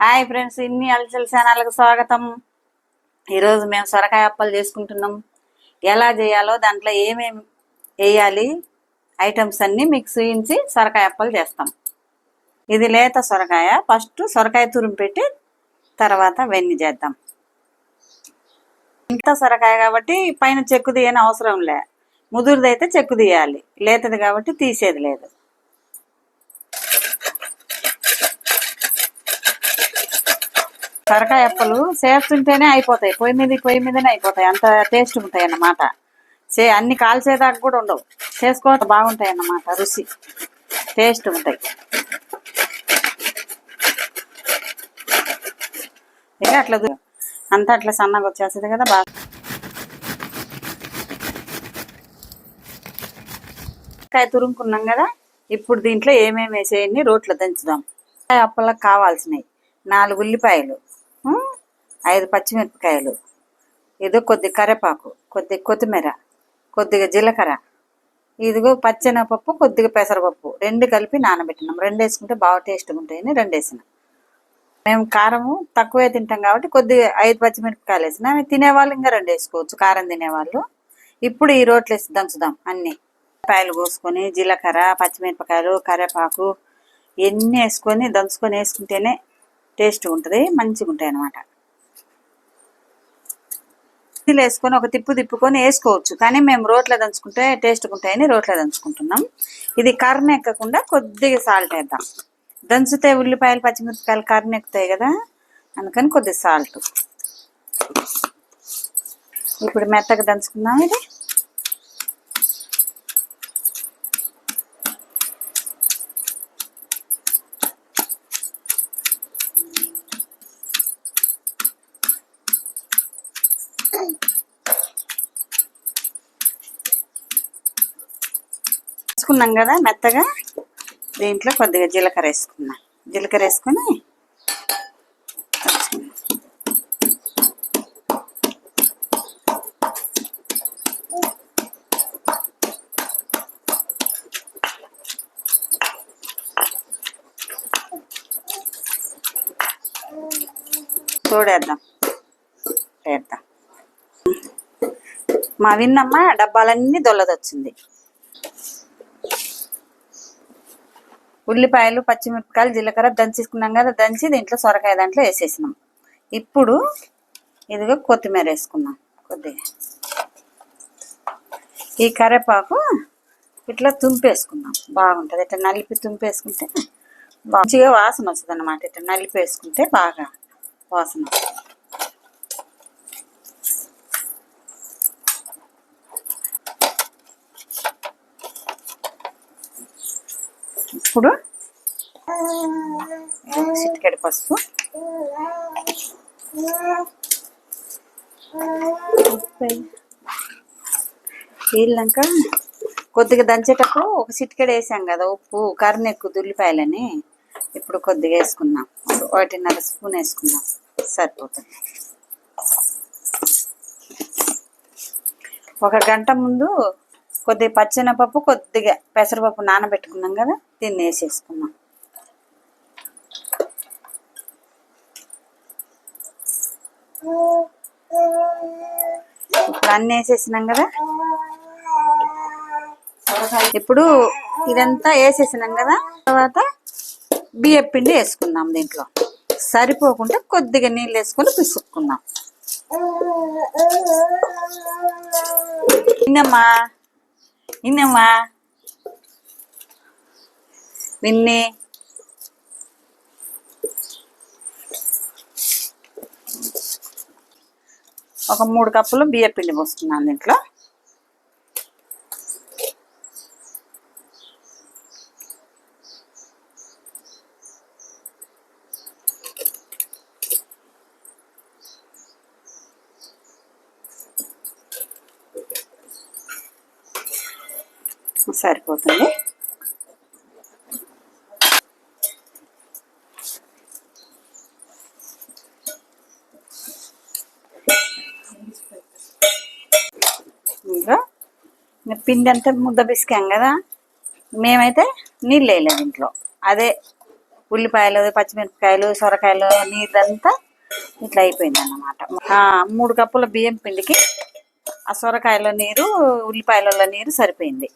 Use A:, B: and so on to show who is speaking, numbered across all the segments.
A: Hi friends ఇన్ని అలచల ఛానల్కి స్వాగతం. ఈరోజు మేము సొరకాయ అప్పలు చేసుకుంటున్నాం. ఎలా చేయాలో దాంట్లో ఏమేమి వేయాలి ఐటమ్స్ అన్నీ మీకు చూయించి సొరకాయ అప్పలు చేస్తాం. ఇది లేత సొరకాయ. ఫస్ట్ సొరకాయ తురుము పెట్టి తర్వాత వెన్ని చేద్దాం. ఇంత సొరకాయ కాబట్టి పైన చెక్కు తీయని అవసరం లే. ముదురుదైతే చెక్కు తీయాలి. లేతది కాబట్టి తీసేది లేదు. సొరకాయ అప్పలు చేస్తుంటేనే అయిపోతాయి. పొయ్యి మీద పొయ్యి మీదనే అయిపోతాయి. అంత టేస్ట్ ఉంటాయి అన్నమాట. చే అన్ని కాల్చేదాకా కూడా ఉండవు. చేసుకోవటం బాగుంటాయి అన్నమాట. రుచి టేస్ట్ ఉంటాయి. ఇక అట్లా అంత అంతా అట్లా సన్నగా వచ్చేస్తుంది కదా బాగా కాయ తురుముకున్నాం కదా ఇప్పుడు దీంట్లో ఏమేమి వేసేయన్ని రోట్లో దంచుదాం. అప్పలకు కావాల్సినవి. నాలుగు ఉల్లిపాయలు. ఐదు పచ్చిమిరపకాయలు ఇదో కొద్ది కరివేపాకు కొద్ది కొత్తిమీర కొద్దిగా జీలకర్ర. ఇదిగో పచ్చెనపప్పు కొద్దిగా పెసరపప్పు. రెండు కలిపి నానబెట్టినాం. రెండు వేసుకుంటే బాగా టేస్ట్గా ఉంటాయని రెండు వేసిన. మేము కారము తక్కువే తింటాం కాబట్టి కొద్దిగా ఐదు పచ్చిమిరపకాయలు వేసిన. అవి తినేవాళ్ళు ఇంకా రెండు వేసుకోవచ్చు. కారం తినేవాళ్ళు. ఇప్పుడు ఈ రోట్లు వేసి దంచుదాం అన్నీ. పాయలు కోసుకొని జీలకర్ర పచ్చిమిరపకాయలు కరివేపాకు ఇవన్నీ వేసుకొని దంచుకొని వేసుకుంటేనే టేస్ట్ ఉంటుంది మంచిగా ఉంటాయి అన్నమాట మిక్సీలో వేసుకొని ఒక తిప్పు తిప్పుకొని వేసుకోవచ్చు. కానీ మేము రోట్లో దంచుకుంటే టేస్ట్ ఉంటాయని రోట్లో దంచుకుంటున్నాం. ఇది కర్ర ఎక్కకుండా కొద్దిగా సాల్ట్ వేద్దాం. దంచితే ఉల్లిపాయలు పచ్చిమిరపకాయలు కర్ర ఎక్కుతాయి కదా? అందుకని కొద్దిగా సాల్ట్ ఇప్పుడు మెత్తగా దంచుకుందాం ఇది. వేసుకున్నాం కదా మెత్తగా. దీంట్లో కొద్దిగా జీలకర్ర వేసుకున్నాం. జీలకర్ర వేసుకొని చూడేద్దాం వేద్దాం. మా విన్నమ్మ డబ్బాలన్నీ దొల్లదొచ్చింది. ఉల్లిపాయలు పచ్చిమిరపకాయలు జీలకర్ర దంచేసుకున్నాం కదా దంచి దీంట్లో సొరకాయ దాంట్లో వేసేసినాం. ఇప్పుడు ఇదిగో కొత్తిమీర వేసుకున్నాం కొద్దిగా. ఈ కరివేపాకు ఇట్లా తుంపేసుకున్నాం బాగుంటుంది. ఇట్లా నలిపి తుంపేసుకుంటే మంచిగా వాసన వస్తుంది అన్నమాట ఇట్లా నలిపి వేసుకుంటే బాగా వాసన వస్తుంది. ఇప్పుడు చిటికెడు పసుపు. వీళ్ళక కొద్దిగా దంచేటప్పుడు ఒక చిటికెడు వేసాం కదా ఉప్పు కర్ర ఎక్కువ దుల్లిపాయలని ఇప్పుడు కొద్దిగా వేసుకున్నాం ఒకటిన్నర స్పూన్ వేసుకున్నాం సరిపోతుంది. ఒక గంట ముందు కొద్దిగా పచ్చెనపప్పు కొద్దిగా పెసరపప్పు నానబెట్టుకున్నాం కదా దీన్ని వేసేసుకున్నాం. ఇప్పుడు అన్నీ వేసేసినాం కదా. ఇప్పుడు ఇదంతా వేసేసినాం కదా. తర్వాత బియ్యం పిండి వేసుకుందాం దీంట్లో. సరిపోకుండా కొద్దిగా నీళ్ళు వేసుకొని పిసుక్కుందాం. తిన్నమ్మా. నిన్నమ్మా నిన్నే ఒక మూడు కప్పులు బియ్య పిండి పోస్తున్నాను దీంట్లో. సరిపోతుంది. ఇంకా పిండి అంతా ముద్ద పిసికాం కదా. మేమైతే నీళ్ళు వేయలేదు ఇంట్లో. అదే ఉల్లిపాయలు పచ్చిమిరపకాయలు సొరకాయలు నీరంతా ఇట్లా అయిపోయింది అన్నమాట మూడు కప్పుల బియ్యం పిండికి ఆ సొరకాయల నీరు ఉల్లిపాయల నీరు సరిపోయింది.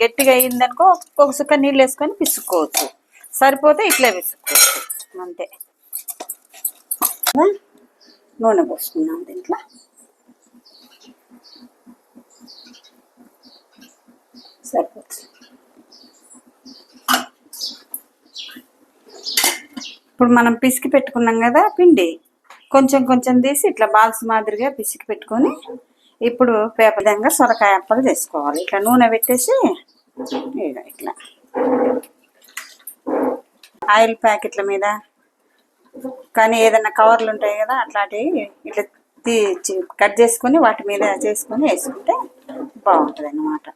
A: గట్టిగా అయిందనుకో ఒక సుక్క నీళ్ళు వేసుకొని పిసుక్కోవచ్చు. సరిపోతే ఇట్లా పిసుక్కోవచ్చు. అంతే. నూనె పోసుకున్నాం దీంట్లో. సరిపోతుంది. ఇప్పుడు మనం పిసికి పెట్టుకున్నాం కదా పిండి. కొంచెం కొంచెం తీసి ఇట్లా బాల్స్ మాదిరిగా పిసికి పెట్టుకొని ఇప్పుడు పేపర్ విధంగా సొరకాయ అప్పలు చేసుకోవాలి. ఇట్లా నూనె పెట్టేసి ఇట్లా. ఆయిల్ ప్యాకెట్ల మీద. కానీ ఏదైనా కవర్లు ఉంటాయి కదా అట్లాంటివి ఇట్లా తీ కట్ చేసుకొని వాటి మీద చేసుకొని వేసుకుంటే బాగుంటుంది అన్నమాట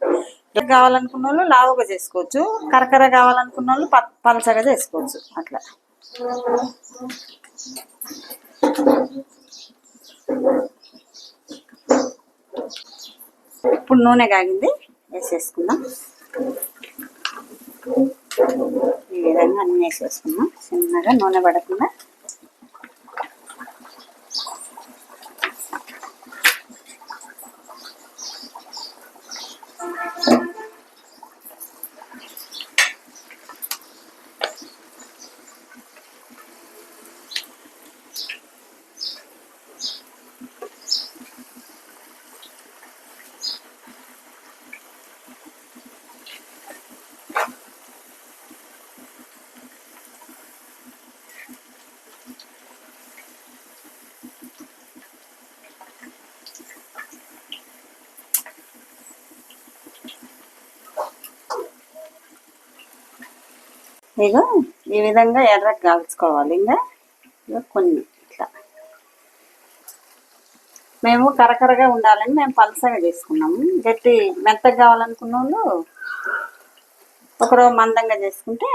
A: కావాలనుకున్న వాళ్ళు లావుగా చేసుకోవచ్చు. కరకర కావాలనుకున్న వాళ్ళు ప- పలచగా చేసుకోవచ్చు. అట్లా. ఇప్పుడు నూనె కాగింది. వేసేసుకుందాం. ఈ విధంగా అన్నీ వేసేసుకున్నాం చిన్నగా నూనె పడకుండా ఇగో ఈ విధంగా ఎర్ర కాల్చుకోవాలి. ఇంకా కొన్ని ఇట్లా. మేము కరకరగా ఉండాలని మేము పలసగా చేసుకున్నాము. గట్టి మెత్తగా కావాలనుకున్న వాళ్ళు ఒకరోజు మందంగా చేసుకుంటే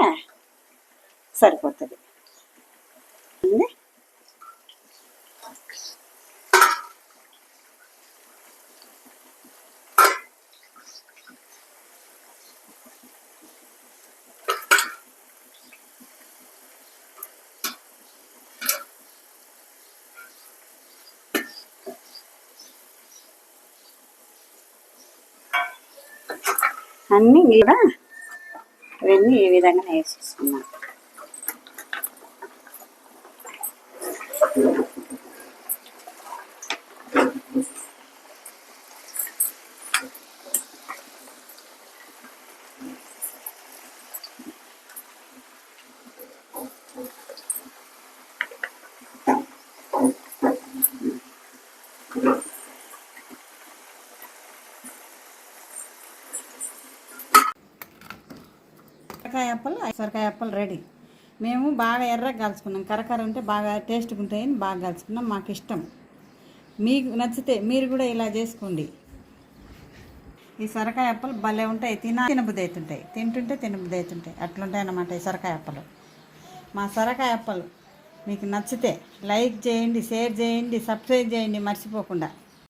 A: సరిపోతుంది. అన్నీ కూడా ఇవన్నీ ఈ విధంగా వేసేసుకున్నాను సొరకాయ అప్పలు సొరకాయ అప్పలు రెడీ. మేము బాగా ఎర్రగా కాల్చుకున్నాం. కరకర ఉంటే బాగా టేస్ట్గా ఉంటాయని బాగా కాల్చుకున్నాం. మాకు ఇష్టం. మీకు నచ్చితే మీరు కూడా ఇలా చేసుకోండి. ఈ సొరకాయ అప్పలు భలే ఉంటాయి. తిన తినబుద్ధి అవుతుంటాయి తింటుంటే తినబుద్ధి అవుతుంటాయి అట్లుంటాయి అన్నమాట ఈ సొరకాయ అప్పలు. మా సొరకాయ అప్పలు మీకు నచ్చితే లైక్ చేయండి షేర్ చేయండి సబ్స్క్రైబ్ చేయండి. మర్చిపోకుండా.